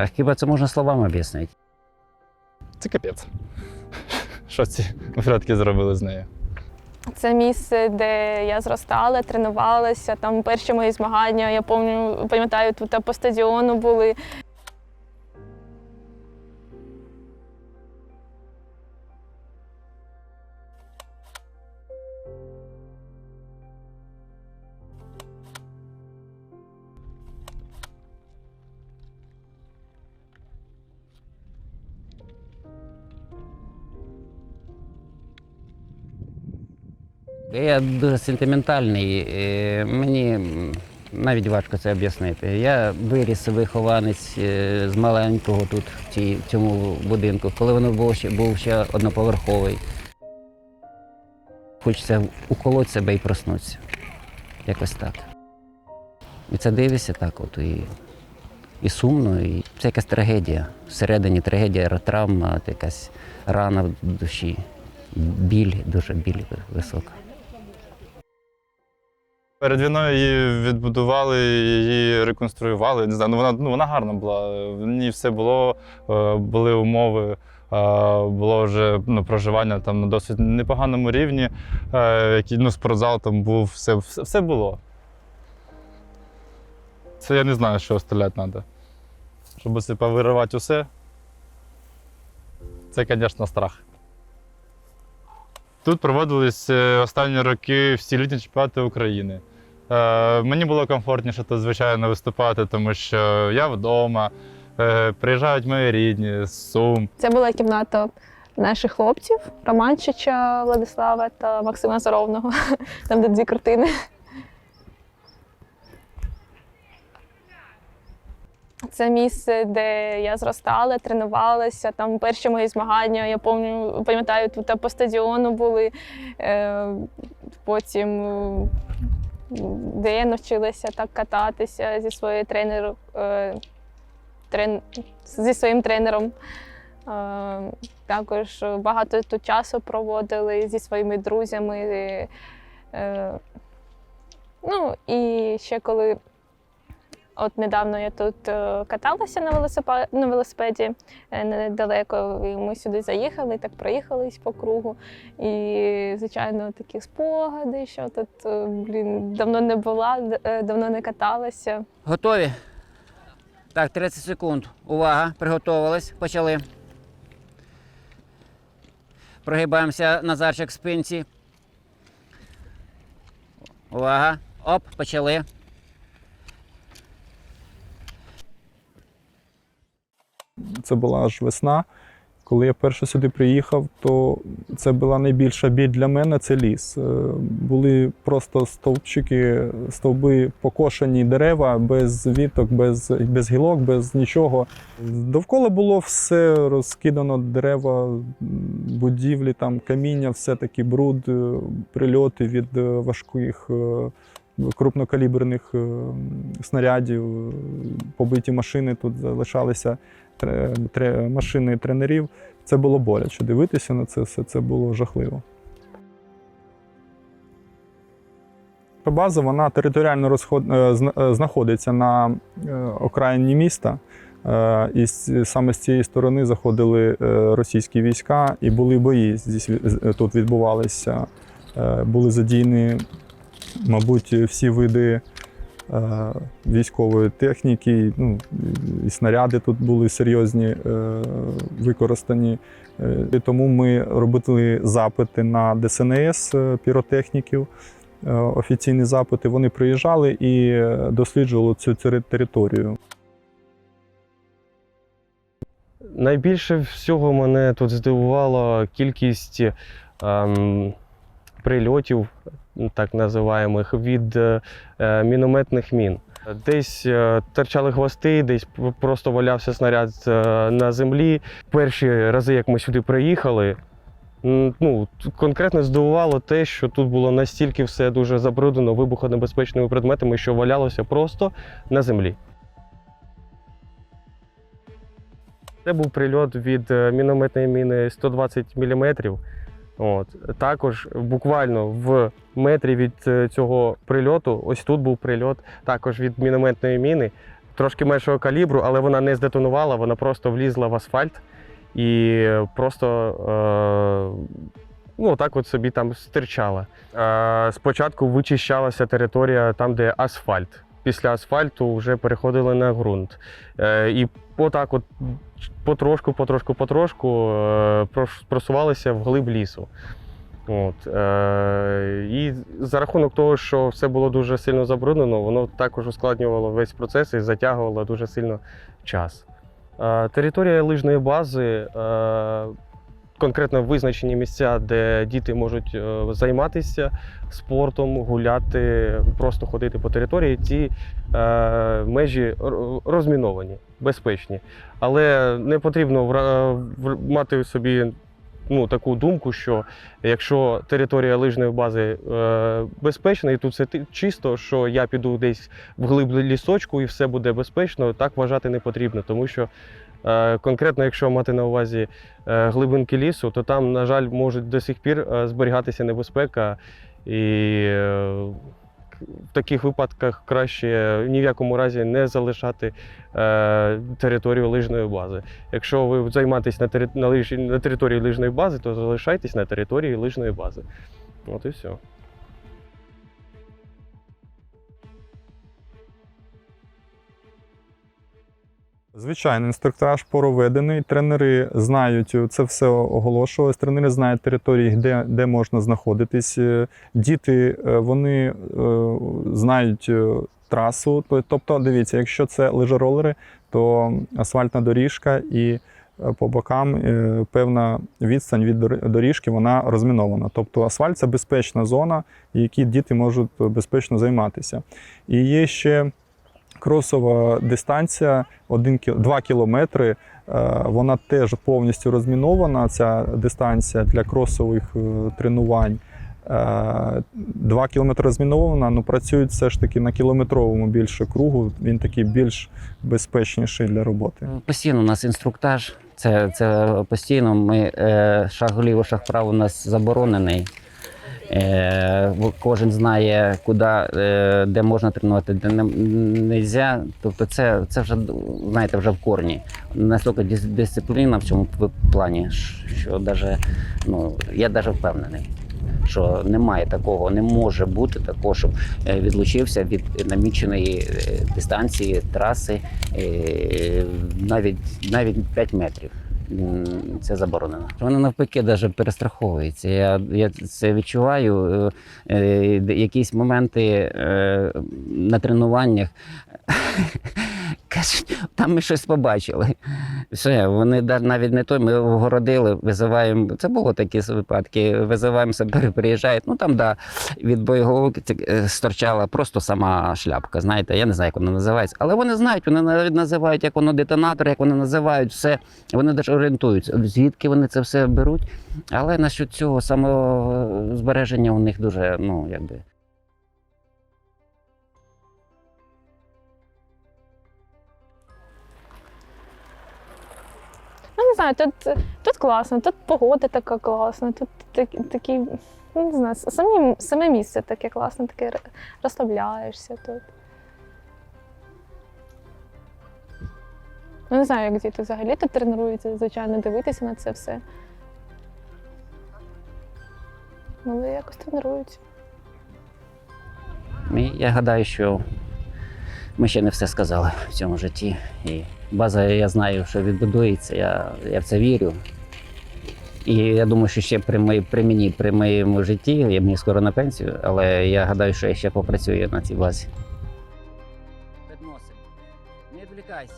А хіба це можна словами об'яснити? Це капець. Що ці врядки зробили з нею? Це місце, де я зростала, тренувалася. Там перші мої змагання. Я пам'ятаю, пам'ятаю, тут по стадіону були. Я дуже сентиментальний. Мені навіть важко це об'яснити. Я виріс вихованець е, з маленького тут, в цьому будинку, коли воно було ще, був ще одноповерховий. Хочеться уколоти себе і проснутися. Якось так. І це дивишся так, от і, і сумно, і це якась трагедія. Всередині трагедія, травма, якась рана в душі. Біль, дуже біль висока. Перед війною її відбудували, її реконструювали. Не знаю, ну вона, ну, вона гарна була. В ній все було, е, були умови, е, було вже ну, проживання там на досить непоганому рівні. е, який, ну, спортзал там був, все, все, все було. Це я не знаю, що оставляти треба. Щоб оце повиривати усе. Це, звісно, страх. Тут проводились е, останні роки всі літні чемпіонати України. Е, мені було комфортніше тут, звичайно, виступати, тому що я вдома, е, приїжджають мої рідні з Сум. Це була кімната наших хлопців Романчича Владислава та Максима Заровного, там де дві картини. Це місце, де я зростала, тренувалася. Там перші мої змагання. Я пам'ятаю, тут по стадіону були. Е, Потім, де я навчилася так кататися зі своєю тренером, е, трен, зі своїм тренером. Е, Також багато тут часу проводили зі своїми друзями. Ну і ще коли от недавно я тут е, каталася на велосипеді, на велосипеді е, недалеко, і ми сюди заїхали, так проїхались по кругу. І, звичайно, такі спогади, що тут е, блін, давно не була, давно не каталася. Готові? Так, 30 секунд. Увага, приготувались, почали. Прогибаємося назарчик спинці. Увага. Оп, почали. Це була аж весна. Коли я перше сюди приїхав, то це була найбільша біль для мене це ліс. Е, Були просто стовпчики, стовби покошені дерева без віток, без, без гілок, без нічого. Довкола було все розкидано дерева, будівлі, там каміння, все таки бруд, е, прильоти від е, важких. Крупнокаліберних е, снарядів, побиті машини тут залишалися машини тренерів. Це було боляче. Дивитися на це все це було жахливо. База вона територіально розход... е, е, знаходиться на окраїні міста. І саме з цієї сторони заходили російські війська і були бої. Тут відбувалися. Були задіяні, мабуть, всі види е, військової техніки, ну, і снаряди тут були серйозні е, використані. Е, І тому ми робили запити на ДСНС е, піротехніків, е, офіційні запити. Вони приїжджали і досліджували цю територію. Найбільше всього мене тут здивувала кількість ем, прильотів, так називаємих, від е, е, мінометних мін. Десь е, торчали хвости, десь просто валявся снаряд на землі. Перші рази, як ми сюди приїхали, ну, конкретно здивувало те, що тут було настільки все дуже забруднено вибухонебезпечними предметами, що валялося просто на землі. Це був прильот від мінометної міни 120 мм. От. Також буквально в метрі від е, цього прильоту, ось тут був прильот, також від мінометної міни. трошки меншого калібру, але вона не здетонувала, вона просто влізла в асфальт і просто е, ну, так от собі там стирчала. Е, спочатку вичищалася територія там, де асфальт. Після асфальту вже переходили на ґрунт. Е, і отак от потрошку, потрошку, потрошку е, просувалися вглиб лісу. От, е, і за рахунок того, що все було дуже сильно забруднено, воно також ускладнювало весь процес і затягувало дуже сильно час. Е, територія лижної бази, е, конкретно визначені місця, де діти можуть е, займатися спортом, гуляти, просто ходити по території. Ці е, межі розміновані, безпечні. Але не потрібно вра- в- мати собі ну, таку думку, що якщо територія лижної бази е, безпечна і тут все чисто, що я піду десь в глиб лісочку і все буде безпечно, так вважати не потрібно, тому що. Е, Конкретно, якщо мати на увазі е, глибинки лісу, то там, на жаль, може до сих пір е, зберігатися небезпека, і в таких випадках краще ні в якому разі не залишати територію лижної бази. Якщо ви займаєтесь на, тери... на території лижної бази, то залишайтесь на території лижної бази. От і все. Звичайно, інструктаж проведений, тренери знають це все оголошувалось. Тренери знають території, де, де можна знаходитись. Е, Діти е, вони е, знають трасу. Тобто, дивіться, якщо це лижеролери, то асфальтна доріжка і по бокам певна відстань від доріжки вона розмінована. Тобто асфальт це безпечна зона, якій діти можуть безпечно займатися. І є ще кросова дистанція 2 кілометри. Е, Вона теж повністю розмінована. Ця дистанція для кросових е, тренувань. 2 кілометри розмінована, але працюють все ж таки на кілометровому більше кругу. Він такий більш безпечніший для роботи. Постійно у нас інструктаж. Це, це постійно ми е, шаг вліво, шаг вправо у нас заборонений. Е, кожен знає, куди, е, де можна тренувати, де не можна. Тобто це, це вже знаєте, вже в корні. Настільки дис- дисципліна в цьому плані, що даже, ну, я навіть впевнений. Що немає такого, не може бути такого, щоб е, відлучився від наміченої дистанції траси навіть навіть 5 метрів. Це заборонено. Вона навпаки навіть перестраховується. Я, я це відчуваю. Е, е, якісь моменти е, на тренуваннях. Кажуть, там ми щось побачили. Все, вони навіть не то, ми огородили, визиваємо. Це було такі випадки. Визиваємо себе, приїжджають. Ну там, да, від боєголовки е, сторчала просто сама шляпка. Знаєте, я не знаю, як вона називається. Але вони знають, вони навіть називають, як воно детонатор, як вони називають все. Вони навіть орієнтуються, звідки вони це все беруть. Але насчет цього самого збереження у них дуже, ну, якби. Знаю, тут, тут класно, тут погода така класна, тут так, такі, ну, не знаю, самі, саме місце таке класне, таке розслабляєшся тут. Ну, не знаю, як діти взагалі тут тренуються, звичайно, дивитися на це все. Ну, Але якось тренуються. Я гадаю, що ми ще не все сказали в цьому житті. І база, я знаю, що відбудується, я, я в це вірю. І я думаю, що ще при, мої, при мені, при моєму житті, я мені скоро на пенсію, але я гадаю, що я ще попрацюю на цій базі. Підносимо. Не відвлікайся.